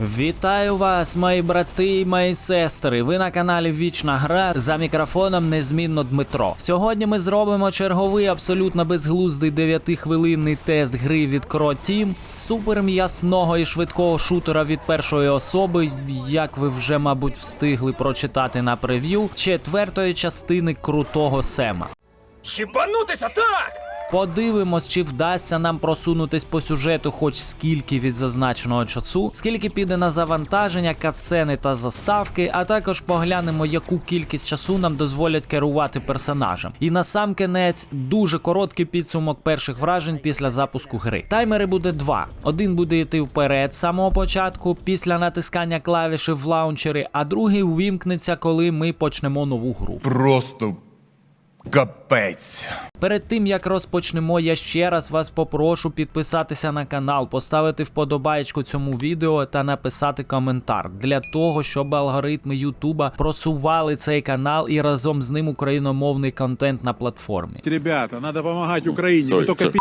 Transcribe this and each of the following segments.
Вітаю вас, мої брати і мої сестри. Ви на каналі Вічна Гра за мікрофоном незмінно Дмитро. Сьогодні ми зробимо черговий абсолютно безглуздий 9-хвилинний тест гри від Team з супер м'ясного і швидкого шутера від першої особи, як ви вже, мабуть, встигли прочитати на прев'ю, четвертої частини крутого Сема. Хібанутися так! Подивимось, чи вдасться нам просунутись по сюжету хоч скільки від зазначеного часу, скільки піде на завантаження, катсцени та заставки, а також поглянемо, яку кількість часу нам дозволять керувати персонажем. І на сам кінець дуже короткий підсумок перших вражень після запуску гри. Таймери буде два: один буде йти вперед з самого початку, після натискання клавіші в лаунчері, а другий увімкнеться, коли ми почнемо нову гру. Просто капець. Перед тим як розпочнемо, я ще раз вас попрошу підписатися на канал, поставити вподобаєчку цьому відео та написати коментар для того, щоб алгоритми Ютуба просували цей канал і разом з ним україномовний контент на платформі. Ребята, треба допомагати Україні. только пиздите,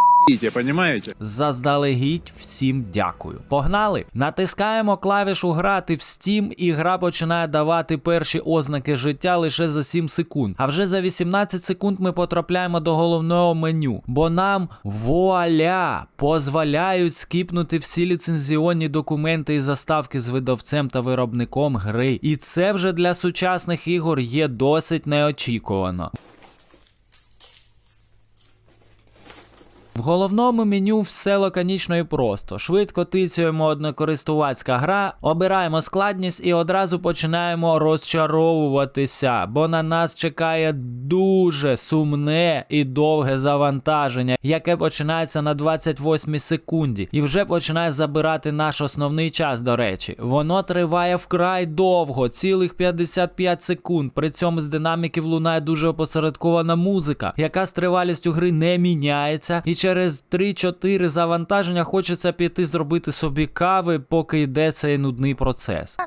понимаете? Заздалегідь всім дякую. Погнали! Натискаємо клавішу грати в Steam, і гра починає давати перші ознаки життя лише за 7 секунд. А вже за 18 секунд ми потрапляємо до головного меню, бо нам вуаля дозволяють скіпнути всі ліцензіонні документи і заставки з видавцем та виробником гри. І це вже для сучасних ігор є досить неочікувано. В головному меню все лаконічно і просто. Швидко тицюємо однокористувацька гра, обираємо складність і одразу починаємо розчаровуватися, бо на нас чекає дуже сумне і довге завантаження, яке починається на 28 секунді, і вже починає забирати наш основний час, до речі. Воно триває вкрай довго, цілих 55 секунд. При цьому з динаміків лунає дуже опосередкована музика, яка з тривалістю гри не міняється. І через 3-4 завантаження хочеться піти зробити собі кави, поки йде цей нудний процес.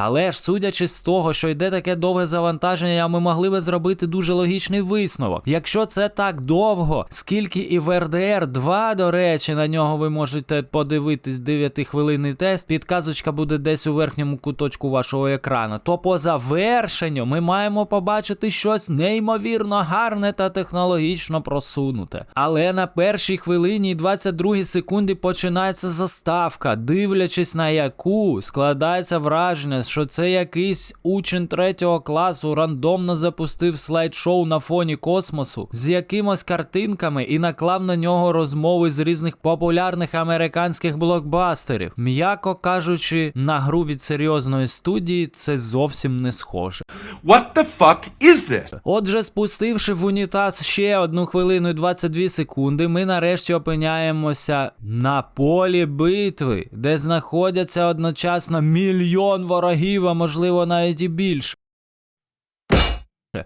Але ж судячи з того, що йде таке довге завантаження, ми могли би зробити дуже логічний висновок. Якщо це так довго, скільки і в RDR 2, до речі, на нього ви можете подивитись 9-хвилинний тест, підказочка буде десь у верхньому куточку вашого екрану, то по завершенню ми маємо побачити щось неймовірно гарне та технологічно просунуте. Але на першій хвилині і 22 секунді починається заставка, дивлячись на яку складається враження, що це якийсь учень третього класу рандомно запустив слайд-шоу на фоні космосу з якимось картинками і наклав на нього розмови з різних популярних американських блокбастерів. М'яко кажучи, на гру від серйозної студії це зовсім не схоже. What the fuck is this? Отже, спустивши в унітаз ще одну хвилину і 22 секунди, ми нарешті опиняємося на полі битви, де знаходяться одночасно мільйон ворогів, а можливо навіть і більше.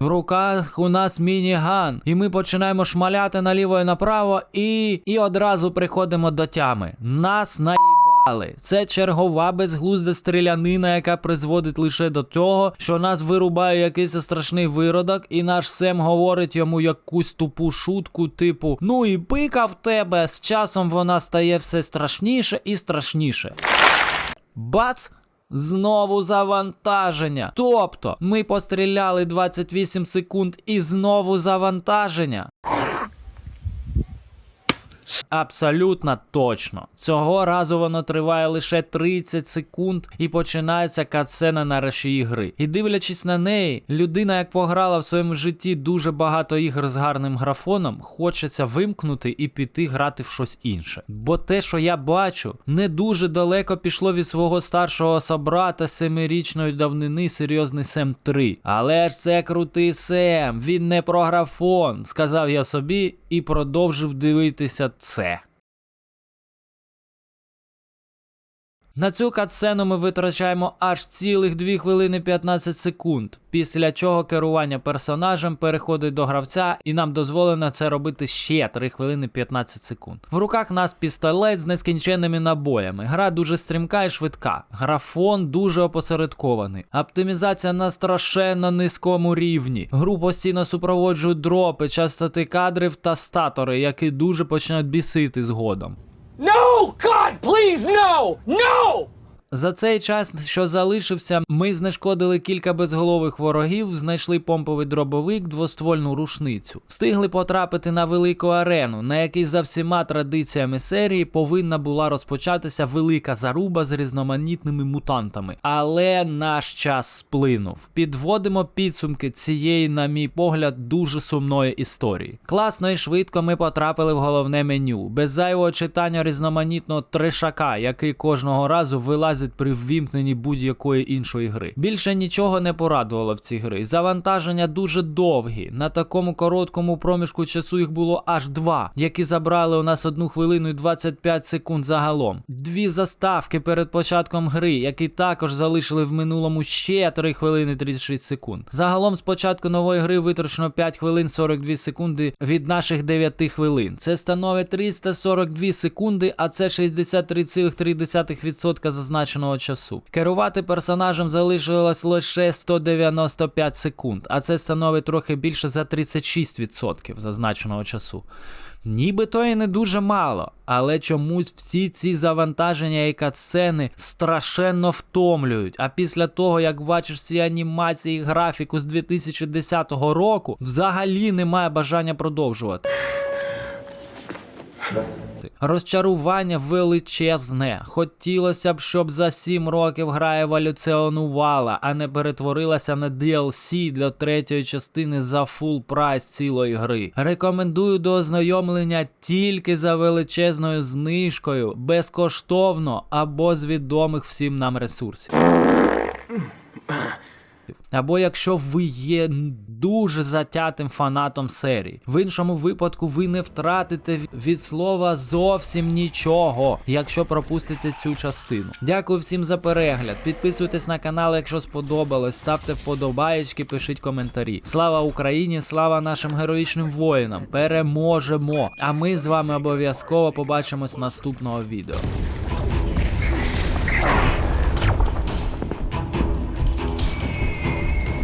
В руках у нас мініган, і ми починаємо шмаляти наліво і направо, і, і одразу приходимо до тями. Нас наїбали. Це чергова безглузда стрілянина, яка призводить лише до того, що нас вирубає якийсь страшний виродок, і наш Сем говорить йому якусь тупу шутку, типу: Ну і пика в тебе. З часом вона стає все страшніше і страшніше. Бац! Знову завантаження. Тобто ми постріляли 28 секунд і знову завантаження. Абсолютно точно. Цього разу воно триває лише 30 секунд і починається катсцена на раші гри. І дивлячись на неї, людина, як пограла в своєму житті дуже багато ігр з гарним графоном, хочеться вимкнути і піти грати в щось інше. Бо те, що я бачу, не дуже далеко пішло від свого старшого собрата семирічної давнини серйозний Сем 3. Але ж це крутий Сем, він не про графон, сказав я собі і продовжив дивитися це. На цю катсцену ми витрачаємо аж цілих 2 хвилини 15 секунд, після чого керування персонажем переходить до гравця, і нам дозволено це робити ще 3 хвилини 15 секунд. В руках нас пістолет з нескінченними набоями. Гра дуже стрімка і швидка. Графон дуже опосередкований. Оптимізація на страшенно низькому рівні. Гру постійно супроводжують дропи, частоти кадрів та статори, які дуже починають бісити згодом. No! Oh god, please, no! No! За цей час, що залишився, ми знешкодили кілька безголових ворогів, знайшли помповий дробовик, двоствольну рушницю. Встигли потрапити на велику арену, на якій за всіма традиціями серії повинна була розпочатися велика заруба з різноманітними мутантами. Але наш час сплинув. Підводимо підсумки цієї, на мій погляд, дуже сумної історії. Класно і швидко ми потрапили в головне меню, без зайвого читання різноманітного трешака, який кожного разу вилазить при ввімкненні будь-якої іншої гри. Більше нічого не порадувало в цій гри. Завантаження дуже довгі. На такому короткому проміжку часу їх було аж два, які забрали у нас одну хвилину і 25 секунд загалом. Дві заставки перед початком гри, які також залишили в минулому ще 3 хвилини 36 секунд. Загалом з початку нової гри витрачено 5 хвилин 42 секунди від наших 9 хвилин. Це становить 342 секунди, а це 63,3% зазначеного часу. Керувати персонажем залишилось лише 195 секунд, а це становить трохи більше за 36% зазначеного часу. Нібито і не дуже мало, але чомусь всі ці завантаження і катсцени страшенно втомлюють. А після того, як бачиш ці анімації і графіку з 2010 року, взагалі немає бажання продовжувати. Розчарування величезне. Хотілося б, щоб за 7 років гра еволюціонувала, а не перетворилася на DLC для третьої частини за фул прайс цілої гри. Рекомендую до ознайомлення тільки за величезною знижкою, безкоштовно або з відомих всім нам ресурсів. Або якщо ви є дуже затятим фанатом серії. В іншому випадку ви не втратите від слова зовсім нічого, якщо пропустите цю частину. Дякую всім за перегляд. Підписуйтесь на канал, якщо сподобалось, ставте вподобаєчки, пишіть коментарі. Слава Україні! Слава нашим героїчним воїнам! Переможемо! А ми з вами обов'язково побачимось наступного відео.